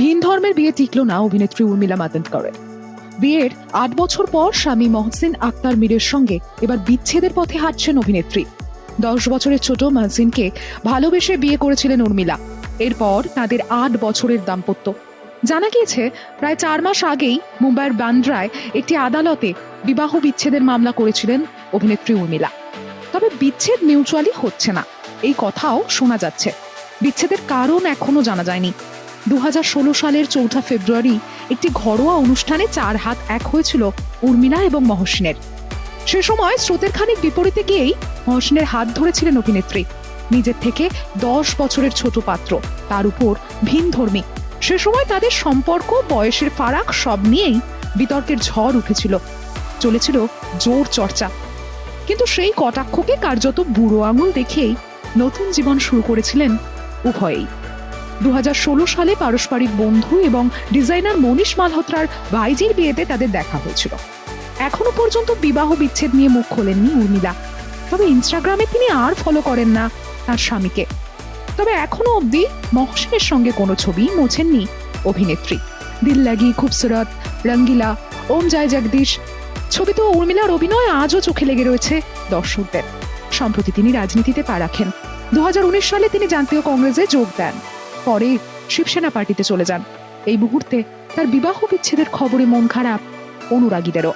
ধর্মের বিয়ে টিকল না অভিনেত্রী উর্মিলা মাতন্ডকরের বিয়ের আট বছর পর স্বামী মহসিন আক্তার মীরের সঙ্গে এবার বিচ্ছেদের পথে হাঁটছেন অভিনেত্রী। দশ বছরের ছোট মহসিনকে ভালোবেসে বিয়ে করেছিলেন উর্মিলা। এরপর তাদের আট বছরের দাম্পত্য। জানা গিয়েছে, প্রায় চার মাস আগেই মুম্বাইয়ের বান্দ্রায় একটি আদালতে বিবাহ বিচ্ছেদের মামলা করেছিলেন অভিনেত্রী উর্মিলা। তবে বিচ্ছেদ মিউচুয়ালি হচ্ছে না। এই কথাও শোনা যাচ্ছে। বিচ্ছেদের কারণ এখনও জানা যায়নি। দু হাজার ষোলো সালের চৌঠা ফেব্রুয়ারি একটি ঘরোয়া অনুষ্ঠানে চার হাত এক হয়েছিল উর্মিলা এবং মহসিনের। সে সময় স্রোতের খানিক বিপরীতে গিয়েই মহসিনের হাত ধরেছিলেন অভিনেত্রী। নিজের থেকে দশ বছরের ছোট পাত্র, তার উপর ভিন ধর্মী। সে সময় তাদের সম্পর্ক, বয়সের ফারাক সব নিয়েই বিতর্কের ঝড় উঠেছিল। চলেছিল জোর চর্চা। কিন্তু সেই কটাক্ষকে কার্যত বুড়ো আঙুল দেখেই নতুন জীবন শুরু করেছিলেন উভয়েই। দু হাজার ষোলো সালে পারস্পরিক বন্ধু এবং ডিজাইনার মনীষ মালহোত্রার ভাইজির বিয়েতে তাদের দেখা হয়েছিল। এখনও পর্যন্ত বিবাহ বিচ্ছেদ নিয়ে মুখ খোলেননি উর্মিলা। তবে ইনস্টাগ্রামে তিনি আর ফলো করেন না তার স্বামীকে। তবে এখনও অবধি মহসিনের সঙ্গে কোনো ছবি মোছেননি অভিনেত্রী। দিল লাগি, খুবসুরত, রঙ্গিলা, ওম জয় জগদীশ। ছবিতে উর্মিলার অভিনয় আজও চোখে লেগে রয়েছে দর্শকদের। সম্প্রতি তিনি রাজনীতিতে পা রাখেন। দু হাজার উনিশ সালে তিনি জাতীয় কংগ্রেসে যোগ দেন। পরে শিবসেনা পার্টিতে চলে যান। এই মুহূর্তে তার বিবাহ বিচ্ছেদের খবরে মন খারাপ অনুরাগীদেরও।